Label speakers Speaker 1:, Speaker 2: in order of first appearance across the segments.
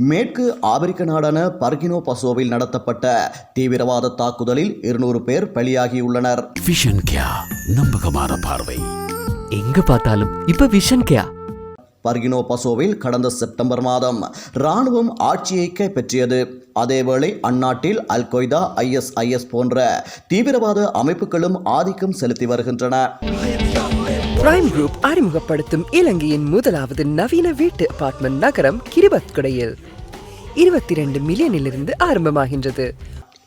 Speaker 1: மேற்கு ஆப்பிரிக்க நாடான பர்கினோ பசோவில் நடத்தப்பட்ட தீவிரவாத தாக்குதலில் இருநூறு பேர் பலியாகியுள்ளனர்.
Speaker 2: விஷன் கியா நம்பகமான பார்வை.
Speaker 3: எங்க பார்த்தாலும் இப்ப விஷன் கேயா
Speaker 1: பர்கினோ பசோவில் கடந்த செப்டம்பர் மாதம் இராணுவம் ஆட்சியை கைப்பற்றியது. அதேவேளை அந்நாட்டில் அல் கொய்தா ஐஎஸ்ஐஎஸ் போன்ற தீவிரவாத அமைப்புகளும் ஆதிக்கம் செலுத்தி வருகின்றன.
Speaker 4: பிரைம் குரூப் அறிமுகப்படுத்தும் இலங்கையின் முதலாவது நவீன வீட்டு அபார்ட்மெண்ட் நகரம் கிரிபத்குடையில். இருபத்தி ரெண்டு மில்லியனிலிருந்து ஆரம்பமாகின்றது.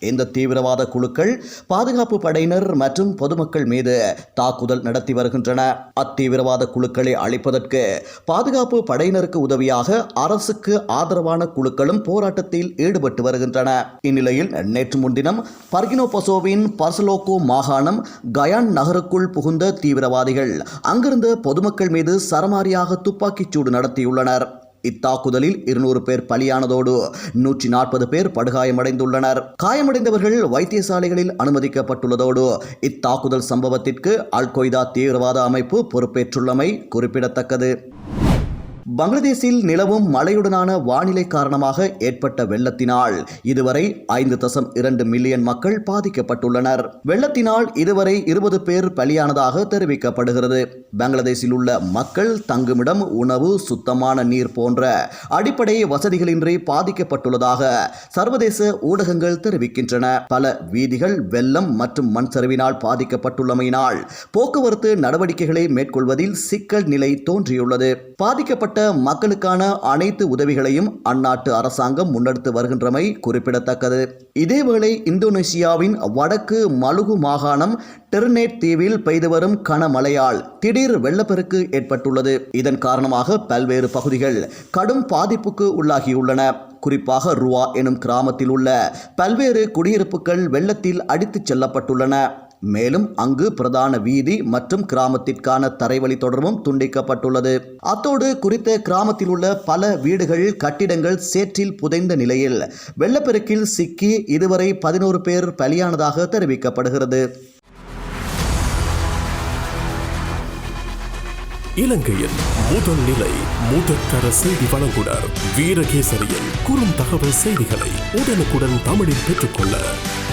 Speaker 1: இந்த தீவிரவாத குழுக்கள் பாதுகாப்பு படையினர் மற்றும் பொதுமக்கள் மீது தாக்குதல் நடத்தி வருகின்றன. அத்தீவிரவாத குழுக்களை அழிப்பதற்கு பாதுகாப்பு படையினருக்கு உதவியாக அரசுக்கு ஆதரவான குழுக்களும் போராட்டத்தில் ஈடுபட்டு வருகின்றன. இந்நிலையில் நேற்று முன்தினம் பர்கினோ பசோவின் மாகாணம் கயான் நகருக்குள் புகுந்த தீவிரவாதிகள் அங்கிருந்த பொதுமக்கள் மீது சரமாரியாக துப்பாக்கிச் சூடு நடத்தியுள்ளனர். இத்தாக்குதலில் இருநூறு பேர் பலியானதோடு நூற்றி நாற்பது பேர் படுகாயமடைந்துள்ளனர். காயமடைந்தவர்கள் வைத்தியசாலைகளில் அனுமதிக்கப்பட்டுள்ளதோடு இத்தாக்குதல் சம்பவத்திற்கு அல் கொய்தா தீவிரவாத அமைப்பு பொறுப்பேற்றுள்ளமை குறிப்பிடத்தக்கது. பங்களாதேஷில் நிலவும் மழையுடனான வானிலை காரணமாக ஏற்பட்ட வெள்ளத்தினால் இதுவரை ஐந்து தசம் இரண்டு மில்லியன் மக்கள் பாதிக்கப்பட்டுள்ளனர். வெள்ளத்தினால் இதுவரை இருபது பேர் பலியானதாக தெரிவிக்கப்படுகிறது. பங்களாதேஷில் உள்ள மக்கள் தங்குமிடம் உணவு சுத்தமான நீர் போன்ற அடிப்படை வசதிகளின்றி பாதிக்கப்பட்டுள்ளதாக சர்வதேச ஊடகங்கள் தெரிவிக்கின்றன. பல வீதிகள் வெள்ளம் மற்றும் மண் சரிவினால் பாதிக்கப்பட்டுள்ளமையினால் போக்குவரத்து நடவடிக்கைகளை மேற்கொள்வதில் சிக்கல் நிலை தோன்றியுள்ளது. பாதிக்கப்பட்ட மக்களுக்கான அனைத்து உதவிகளையும் அந்நாட்டு அரசாங்கம் முன்னெடுத்து வருகின்றமை குறிப்பிடத்தக்கது. இதேவேளை இந்தோனேசியாவின் வடக்கு மலுகு மாகாணம் டெர்னேட் தீவில் பெய்து வரும் கனமழையால் திடீர் வெள்ளப்பெருக்கு ஏற்பட்டுள்ளது. இதன் காரணமாக பல்வேறு பகுதிகள் கடும் பாதிப்புக்கு உள்ளாகியுள்ளன. குறிப்பாக ருவா எனும் கிராமத்தில் உள்ள பல்வேறு குடியிருப்புகள் வெள்ளத்தில் அடித்துச் செல்லப்பட்டுள்ளன. மேலும் அங்கு பிரதான வீதி மற்றும் கிராமத்திற்கான தரைவழி தொடர்பும் துண்டிக்கப்பட்டுள்ளது. அத்தோடு குறித்த கிராமத்தில் உள்ள பல வீடுகள் கட்டிடங்கள் சேற்றில் புதைந்த நிலையில் வெள்ளப்பெருக்கில் சிக்கி இதுவரை பதினோரு பேர் பலியானதாக தெரிவிக்கப்படுகிறது.
Speaker 5: இலங்கையின் முதல் நிலை முதற்கர செய்தி வழங்குனர் வீரகேசரியின் குறும் தகவல் செய்திகளை உடனுக்குடன் தமிழில் பெற்றுக்கொள்ள